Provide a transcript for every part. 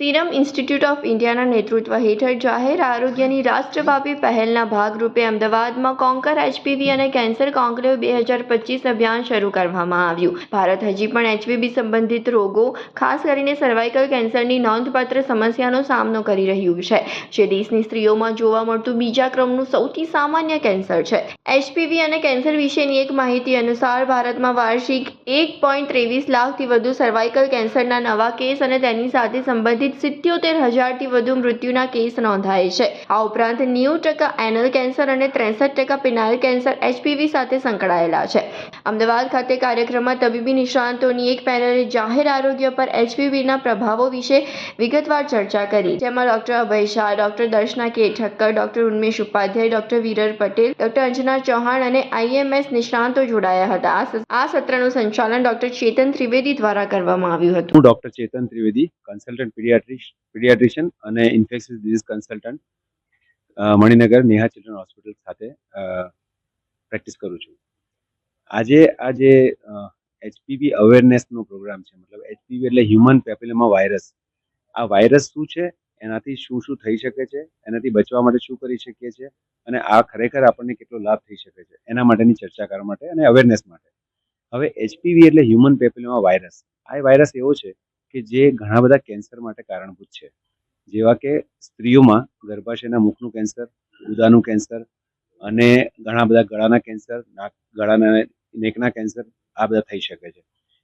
Serum institute of ઇન્ડિયાના નેતૃત્વ હેઠળ જાહેર આરોગ્યની રાષ્ટ્રવ્યાપી પહેલના ભાગરૂપે અમદાવાદમાં કોન્કર એચપીવી અને કેન્સર કોન્કલેવ બે હજાર પચીસ અભિયાન શરૂ કરવામાં આવ્યું. ભારત હજી પણ એચપીવી સંબંધિત રોગો, ખાસ કરીને સર્વાઇકલ કેન્સરની નોંધપાત્ર સમસ્યાનો સામનો કરી રહ્યું છે. જે દેશની સ્ત્રીઓમાં જોવા મળતું બીજા ક્રમનું સૌથી સામાન્ય કેન્સર છે. એચપીવી અને કેન્સર વિશેની એક માહિતી અનુસાર ભારતમાં વાર્ષિક એક પોઈન્ટ ત્રેવીસ લાખથી વધુ સર્વાઇકલ કેન્સરના નવા કેસ અને તેની સાથે સંબંધિત સિત્યોતેર હજારથી વધુ મૃત્યુના કેસ નોંધાય છે. આ ઉપરાંત નેવું ટકા એનલ કેન્સર અને ત્રેસઠ ટકા પિનાઇલ કેન્સર એચપીવી સાથે સંકળાયેલા છે. અમદાવાદ ખાતે કાર્યક્રમમાં તબીબી નિષ્ણાંતોની એક પેનલે જાહેર આરોગ્ય પર એચપીવીના પ્રભાવો વિશે વિગતવાર ચર્ચા કરી. જેમાં doctor Abhay Shah, doctor Darshana K Thakkar, doctor Unmesh Upadhyay, doctor Virar Patel, doctor Anjana Chauhan અને આઈએમએસ નિષ્ણાંતો જોડાયા હતા. આ સત્રનું સંચાલન ડોક્ટર ચેતન ત્રિવેદી દ્વારા કરવામાં આવ્યું હતું. હું doctor Chetan Trivedi consultant paediatrician paediatrician અને infectious disease consultant Maninagar Neha children hospital ખાતે પ્રેક્ટિસ કરું છું. આજે આ જે એચપીવી અવેરનેસનો પ્રોગ્રામ છે, મતલબ એચપીવી એટલે હ્યુમન પેપિલોમા વાયરસ આ વાયરસ શું છે? એનાથી શું શું થઈ શકે છે? એનાથી બચવા માટે શું કરી શકીએ છીએ? અને આ ખરેખર આપણને કેટલો લાભ થઈ શકે છે? એના માટેની ચર્ચા કરવા માટે અને અવેરનેસ માટે. હવે એચપીવી એટલે હ્યુમન પેપિલોમા વાયરસ આ વાયરસ એવો છે કે જે ઘણા બધા કેન્સર માટે કારણભૂત છે. જેવા કે સ્ત્રીઓમાં ગર્ભાશયના મુખનું કેન્સર ઉદાનું કેન્સર અને ઘણા બધા ગળાના કેન્સર નાક ગળાના નેકના કેન્સર આ બધા થઈ શકે છે.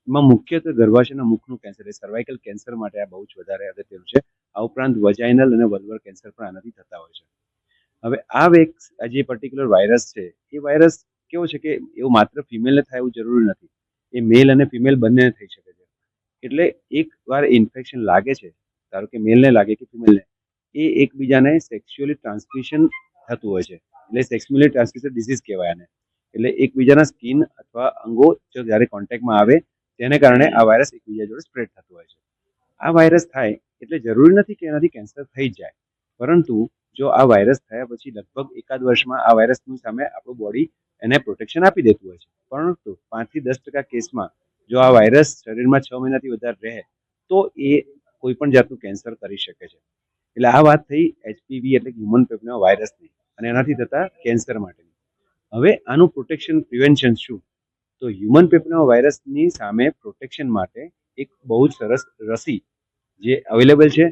એમાં મુખ્યત્વે ગર્ભાશયના મુખનું કેન્સર એ સર્વાઇકલ કેન્સર માટે આ બહુ જ વધારે અગત્યનું છે. આ ઉપરાંત વજાઇનલ અને વલ્વર કેન્સર પણ આનાથી થતા હોય છે. હવે આ વેક આ જે પર્ટિક્યુલર વાયરસ છે, એ વાયરસ કેવો છે કે એવું માત્ર ફિમેલને થાય એવું જરૂરી નથી. એ મેલ અને ફિમેલ બંનેને થઈ શકે છે. એટલે એકવાર ઇન્ફેક્શન લાગે છે, ધારો કે મેલને લાગે કે ફિમેલને એ એકબીજાને સેક્સ્યુઅલી ટ્રાન્સમિશન થતું હોય છે. એટલે સેક્સ્યુઅલી ટ્રાન્સમિશન ડિસીઝ કહેવાય આને. એટલે એકબીજાના સ્કિન અથવા અંગો જો જ્યારે કોન્ટેક્ટમાં આવે, તેને કારણે આ વાયરસ એકબીજા જોડે સ્પ્રેડ થતો હોય છે. આ વાયરસ થાય એટલે જરૂરી નથી કે એનાથી કેન્સર થઈ જ જાય. પરંતુ જો આ વાયરસ થયા પછી લગભગ એકાદ વર્ષમાં આ વાયરસની સામે આપણું બોડી એને પ્રોટેક્શન આપી દેતું હોય છે. પરંતુ પાંચથી દસ ટકા કેસમાં જો આ વાયરસ શરીરમાં છ મહિનાથી વધારે રહે, તો એ કોઈ પણ જાતનું કેન્સર કરી શકે છે. એટલે આ વાત થઈ એચપીવી એટલે હ્યુમન પેપના વાયરસની અને એનાથી થતા કેન્સર માટેની. હવે આનું પ્રોટેક્શન પ્રિવેન્શન શું? તો હ્યુમન પેપનો વાયરસની સામે પ્રોટેક્શન માટે એક બહુ જ સરસ રસી જે અવેલેબલ છે.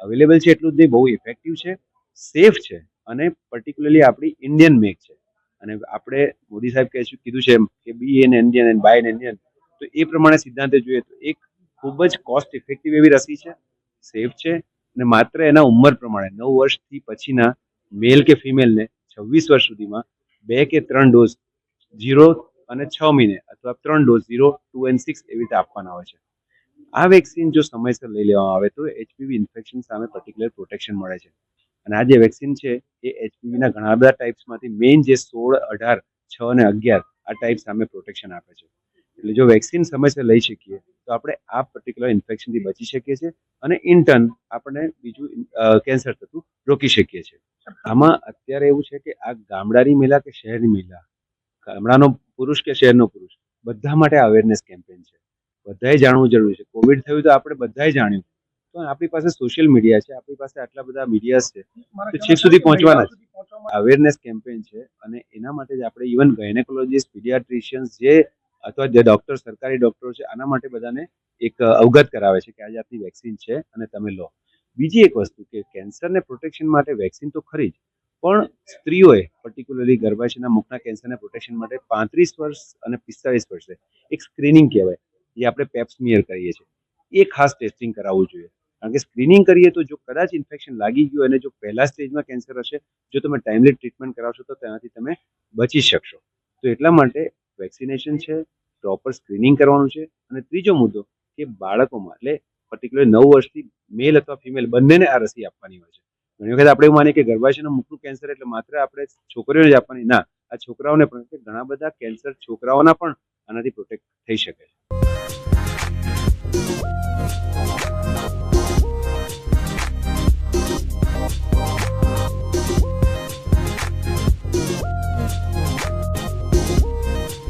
અવેલેબલ છે એટલું જ નહીં, બહુ ઇફેક્ટિવ છે સેફ છે અને પર્ટિક્યુલરલી આપણી ઇન્ડિયન મેક છે. અને આપણે મોદી સાહેબ કહે કીધું છે કે be an Indian and buy an Indian તો એ પ્રમાણે સિદ્ધાંતે જોઈએ તો એક ખૂબ જ કોસ્ટ ઇફેક્ટિવ એવી રસી છે સેફ છે અને માત્ર એના ઉંમર પ્રમાણે નવ વર્ષથી પછીના મેલ કે ફિમેલને છવ્વીસ વર્ષ સુધીમાં બે કે ત્રણ ડોઝ ઝીરો અને છ મહિને અથવા ત્રણ dose zero two and six એવી રીતે આપવાના હોય છે. આ વેક્સિન જો સમયસર લઈ લેવામાં આવે તો એચપીવી ઇન્ફેક્શન સામે પર્ટિક્યુલર પ્રોટેક્શન મળે છે. અને આ જે વેક્સિન છે એ એચપીવીના ઘણા બધા ટાઈપ્સમાંથી મેઇન જે સોળ, અઢાર, છ અને અગિયાર આ ટાઈપ સામે પ્રોટેક્શન આપે છે. એટલે જો વેક્સિન સમયસર લઈ શકીએ તો આપણે આ પર્ટિક્યુલર ઇન્ફેક્શનથી બચી શકીએ છીએ અને ઇન્ટર્ન આપણે બીજું કેન્સર થતું રોકી શકીએ છીએ. આમાં અત્યારે એવું છે કે આ ગામડાની મહિલા કે શહેરની મહિલા ગામડાનો પુરુષ કે શહેરનો પુરુષ બધા માટે અવેરનેસ કેમ્પેન છે. બધાએ જાણવું જરૂરી છે. કોવિડ થયું તો આપણે બધાએ જાણ્યું. તો આપણી પાસે સોશિયલ મીડિયા છે આપણી પાસે આટલા બધા મીડિયાસ છે. તો છેક સુધી પહોંચવાના છે. અવેરનેસ કેમ્પેન છે અને એના માટે જ આપણે ઇવન ગાયનેકોલોજીસ્ટ પીડિયાટ્રિશિયન્સ જે અથવા જે ડોક્ટર સરકારી ડોક્ટરો છે, આના માટે બધાને એક અવગત કરાવે છે કે આ જાતની વેક્સિન છે અને તમે લો. બીજી એક વસ્તુ કે કેન્સરને પ્રોટેક્શન માટે વેક્સિન તો ખરી જ, પણ સ્ત્રીઓએ પર્ટિક્યુલરલી ગર્ભાશયના મુખના કેન્સરને પ્રોટેક્શન માટે પાંત્રીસ વર્ષ અને પિસ્તાળીસ વર્ષે એક સ્ક્રીનિંગ કહેવાય, જે આપણે પેપ્સમિયર કરીએ છીએ. એ ખાસ ટેસ્ટિંગ કરાવવું જોઈએ. કારણ કે સ્ક્રીનિંગ કરીએ તો જો કદાચ ઇન્ફેક્શન લાગી ગયું અને જો પહેલા સ્ટેજમાં કેન્સર હશે, જો તમે ટાઈમલી ટ્રીટમેન્ટ કરાવશો તો તેનાથી તમે બચી શકશો. તો એટલા માટે વેક્સિનેશન છે પ્રોપર સ્ક્રીનિંગ કરવાનું છે. અને ત્રીજો મુદ્દો કે બાળકોમાં, એટલે પર્ટિક્યુલર નવ વર્ષથી મેલ અથવા ફિમેલ બંનેને આ રસી આપવાની હોય છે. ઘણી વખત આપણે એવું માનીએ કે ગર્ભાશયનું મુખનું કેન્સર એટલે માત્ર આપણે છોકરીઓને જ આપવાની. ના, આ છોકરાઓને પણ ઘણા બધા કેન્સર છોકરાઓના પણ આનાથી પ્રોટેક્ટ થઈ શકે છે.